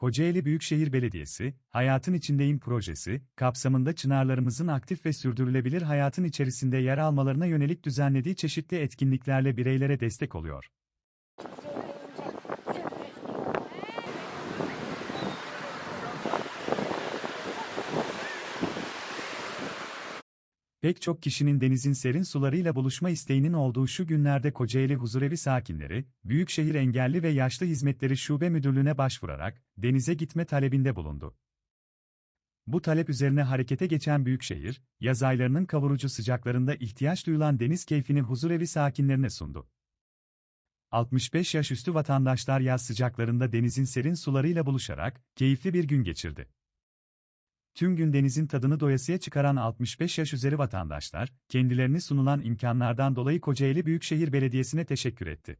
Kocaeli Büyükşehir Belediyesi, Hayatın İçindeyim projesi, kapsamında çınarlarımızın aktif ve sürdürülebilir hayatın içerisinde yer almalarına yönelik düzenlediği çeşitli etkinliklerle bireylere destek oluyor. Pek çok kişinin denizin serin sularıyla buluşma isteğinin olduğu şu günlerde Kocaeli Huzurevi sakinleri, Büyükşehir Engelli ve Yaşlı Hizmetleri Şube Müdürlüğü'ne başvurarak denize gitme talebinde bulundu. Bu talep üzerine harekete geçen Büyükşehir, yaz aylarının kavurucu sıcaklarında ihtiyaç duyulan deniz keyfini huzurevi sakinlerine sundu. 65 yaş üstü vatandaşlar yaz sıcaklarında denizin serin sularıyla buluşarak keyifli bir gün geçirdi. Tüm gün denizin tadını doyasıya çıkaran 65 yaş üzeri vatandaşlar, kendilerini sunulan imkanlardan dolayı Kocaeli Büyükşehir Belediyesi'ne teşekkür etti.